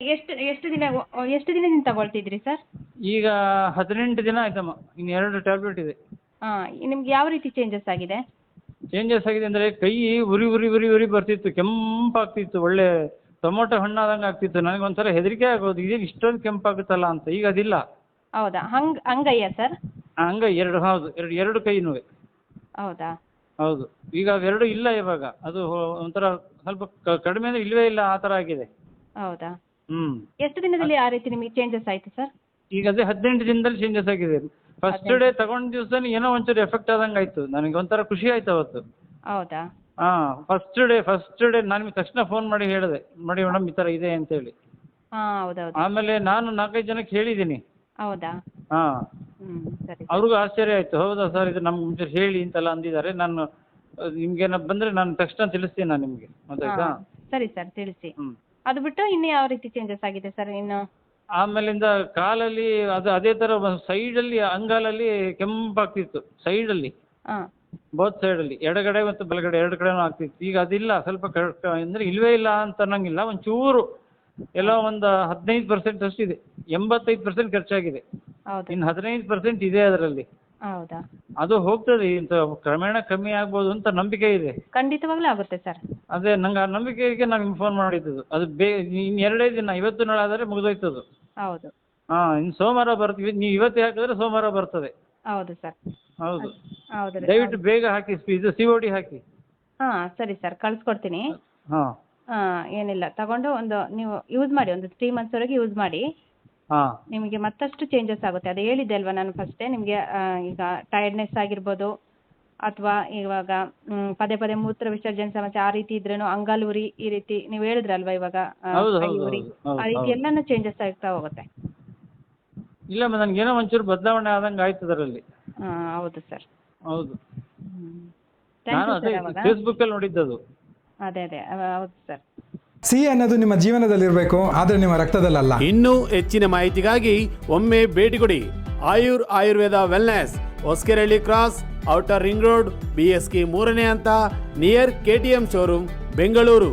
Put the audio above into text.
ಎಷ್ಟು ಎಷ್ಟು ದಿನ ಎಷ್ಟು ದಿನದಿಂದ ತಗೊಳ್ತಿದ್ರಿ ಸರ್? ಈಗ ಹದಿನೆಂಟು ದಿನ ಆಯ್ತಮ್ಮ ಇನ್ನು ಎರಡು ಟ್ಯಾಬ್ಲೆಟ್ ಇದೆ. ಹಾಂ ನಿಮ್ಗೆ ಯಾವ ರೀತಿ ಚೇಂಜಸ್ ಆಗಿದೆ? ಚೇಂಜಸ್ ಆಗಿದೆ ಅಂದರೆ ಕೈ ಉರಿ ಉರಿ ಉರಿ ಉರಿ ಬರ್ತಿತ್ತು ಕೆಂಪಾಗ್ತಿತ್ತು ಒಳ್ಳೆ ಟೊಮೊಟೊ ಹಣ್ಣಾದಂಗೆ ಆಗ್ತಿತ್ತು. ನನಗೆ ಒಂಥರ ಹೆದರಿಕೆ ಆಗೋದು ಇದೇನು ಇಷ್ಟೊಂದು ಕೆಂಪಾಗುತ್ತಲ್ಲ ಅಂತ. ಈಗ ಅದಿಲ್ಲ. ಹೌದಾ? ಹಂಗೆ ಹಂಗಯ್ಯ ಸರ್? ಹಂಗ ಎರಡು ಹೌದು ಎರಡು ಎರಡು ಕೈನೂ ಹೌದಾ? ಹೌದು. ಈಗ ಅವೆರಡು ಇಲ್ಲ ಇವಾಗ. ಅದು ಒಂಥರ ಸ್ವಲ್ಪ ಕಡಿಮೆ ಅಂದ್ರೆ ಇಲ್ಲವೇ ಇಲ್ಲ ಆ ಥರ ಆಗಿದೆ. ಹೌದಾ? ಹ್ಮ್. ಎಷ್ಟು ದಿನದಲ್ಲಿ ಆ ರೀತಿ ನಿಮಗೆ ಚೇಂಜಸ್ ಆಯ್ತು ಸರ್ ಈಗ ಅದೇ ಹದಿನೆಂಟು ದಿನದಲ್ಲಿ ಚೇಂಜಸ್ ಆಗಿದೆ. ಫಸ್ಟ್ ಡೇ ತಗೊಂಡ ದಿವಸನೇ ಏನೋ ಒಂಚೂರು ಎಫೆಕ್ಟ್ ಆದಂಗೆ ಆಯ್ತು. ನನಗೆ ಒಂಥರ ಖುಷಿ ಆಯ್ತು ಅವತ್ತು. ಹೌದಾ? ಹಾಂ ಫಸ್ಟ್ ಡೇ ಫಸ್ಟ್ ಡೇ ನಾನು ನಿಮ್ಗೆ ತಕ್ಷಣ ಫೋನ್ ಮಾಡಿ ಹೇಳಿದೆ. ಮಾಡಿ ಮೇಡಮ್ ಈ ತರ ಇದೆ ಅಂತ ಹೇಳಿ ಹೌದೌದು. ಆಮೇಲೆ ನಾನು ನಾಲ್ಕೈದು ಜನಕ್ಕೆ ಹೇಳಿದ್ದೀನಿ. ಹೌದಾ? ಹಾಂ. ಸರಿ ಅವ್ರಿಗೂ ಆಶ್ಚರ್ಯ ಆಯ್ತು. ಹೌದಾ ಸರ್ ಇದು ನಮ್ಗೆ ಮುಂಚೆ ಹೇಳಿ ಅಂತೆಲ್ಲ ಅಂದಿದ್ದಾರೆ. ನಾನು ನಿಮ್ಗೇನ ಬಂದ್ರೆ ನಾನು ತಕ್ಷಣ ತಿಳಿಸ್ತೀನಿ ನಾನು ನಿಮಗೆ. ಗೊತ್ತಾಯ್ತಾ? ಸರಿ ಸರ್ ತಿಳಿಸಿ. ಹ್ಞೂ ಅದು ಬಿಟ್ಟು ಇನ್ನು ಯಾವ ರೀತಿ ಚೇಂಜಸ್ ಆಗಿದೆ ಸರ್ ಇನ್ನು? ಆಮೇಲಿಂದ ಕಾಲಲ್ಲಿ ಅದು ಅದೇ ಥರ ಸೈಡಲ್ಲಿ ಅಂಗಾಲಲ್ಲಿ ಕೆಂಪಾಗ್ತಿತ್ತು ಸೈಡಲ್ಲಿ ಹಾಂ. ಬೋತ್ ಸೈಡಲ್ಲಿ ಎಡಗಡೆ ಮತ್ತು ಬಲಗಡೆ ಎರಡು ಕಡೆನೂ ಆಗ್ತಿತ್ತು. ಈಗ ಅದಿಲ್ಲ ಸ್ವಲ್ಪ ಕರೆಕ್ಟ್ ಅಂದರೆ ಇಲ್ವೇ ಇಲ್ಲ ಅಂತ ಅನ್ನಂಗಿಲ್ಲ ಒಂಚೂರು ಎಲ್ಲ ಒಂದು ಹದಿನೈದು ಪರ್ಸೆಂಟ್ ಅಷ್ಟಿದೆ ಎಂಬತ್ತೈದು ಪರ್ಸೆಂಟ್ ಖರ್ಚಾಗಿದೆ. ಹೌದು. ಇನ್ನು ಹದಿನೈದು ಪರ್ಸೆಂಟ್ ಇದೆ ಅದರಲ್ಲಿ. ಹೌದಾ? ಅದು ಹೋಗ್ತದೆ ಇಂತ ಕ್ರಮೇಣ ಕಮ್ಮಿ ಆಗ್ಬೋದು ಅಂತ ನಂಬಿಕೆ ಇದೆ. ಖಂಡಿತವಾಗ್ಲೂ ಆಗುತ್ತೆ ಸರ್. ಅದೇ ನಂಗೆ ಆ ನಂಬಿಕೆಗೆ ನಾನು ನಿಮ್ಗೆ ಫೋನ್ ಮಾಡಿದ್ದು. ಅದು ಬೇ ಇನ್ನು ಎರಡೇ ದಿನ ಇವತ್ತು ನಾಳೆ ಆದರೆ ಮುಗಿದೋಯ್ತದು. ಹೌದು. ಹಾಂ ಇನ್ನು ಸೋಮವಾರ ಬರ್ತೀವಿ ನೀವು ಇವತ್ತೇ ಹಾಕಿದ್ರೆ ಸೋಮವಾರ ಬರ್ತದೆ. ಹೌದು ಸರ್. ಹೌದು. ಹೌದು ರೀ. ದಯವಿಟ್ಟು ಬೇಗ ಹಾಕಿ ಇದು ಸಿ ಒ ಡಿ ಹಾಕಿ. ಹಾ ಸರಿ ಸರ್ ಕಳಿಸ್ಕೊಡ್ತೀನಿ. ಹಾಂ. ಹಾಂ ಏನಿಲ್ಲ ತಗೊಂಡು ಒಂದು ನೀವು ಯೂಸ್ ಮಾಡಿ ಒಂದು ತ್ರೀ ಮಂತ್ಸ್ವರೆಗೆ ಯೂಸ್ ಮಾಡಿ. ಹಾಂ. ನಿಮಗೆ ಮತ್ತಷ್ಟು ಚೇಂಜಸ್ ಆಗುತ್ತೆ. ಅದು ಹೇಳಿದ್ದೆ ಅಲ್ವಾ ನಾನು ಫಸ್ಟೇ ನಿಮಗೆ ಈಗ ಟೈರ್ಡ್ನೆಸ್ ಆಗಿರ್ಬೋದು ಅಥವಾ ಇವಾಗ ಪದೇ ಪದೇ ಮೂತ್ರ ವಿಸರ್ಜನೆ ಸಮಸ್ಯೆ ಆ ರೀತಿ ಇದ್ರೇನು ಅಂಗಾಲು ಉರಿ ಈ ರೀತಿ ನೀವು ಹೇಳಿದ್ರಲ್ವಾ ಇವಾಗ ಆ, ಹೌದು, ಕೈ ಹೌದು, ಉರಿ ಹೌದು, ಹೌದು, ಆ ರೀತಿ ಹೌದು. ಎಲ್ಲಾನು ಚೇಂಜಸ್ ಆಗ್ತಾ ಹೋಗುತ್ತೆ. ಇಲ್ಲ ನನಗೇನೋ ಒಂಚೂರು ಬದಲಾವಣೆ ಆದಂಗೆ ಆಯ್ತು ಅದರಲ್ಲಿ ಹಾಂ ಹೌದು ಸರ್ ಹೌದು. ಥ್ಯಾಂಕ್ ಯು ಅದೇ ಸರ್ ಅವಾಗ. ಫೇಸ್ಬುಕ್ಕಲ್ಲಿ ನೋಡಿದ್ದದು. ಅದೇ ಅದೇ. ಅವ- ಹೌದು ಸರ್ ಸಿಹಿ ಅನ್ನೋದು ನಿಮ್ಮ ಜೀವನದಲ್ಲಿರಬೇಕು, ಆದರೆ ನಿಮ್ಮ ರಕ್ತದಲ್ಲಲ್ಲ. ಇನ್ನೂ ಹೆಚ್ಚಿನ ಮಾಹಿತಿಗಾಗಿ ಒಮ್ಮೆ ಭೇಟಿ ಕೊಡಿ. Ayur Ayurveda wellness, Hosakerehalli cross, outer ring road, B S K ಮೂರನೇ ಅಂತ, near K T M showroom, Bengaluru.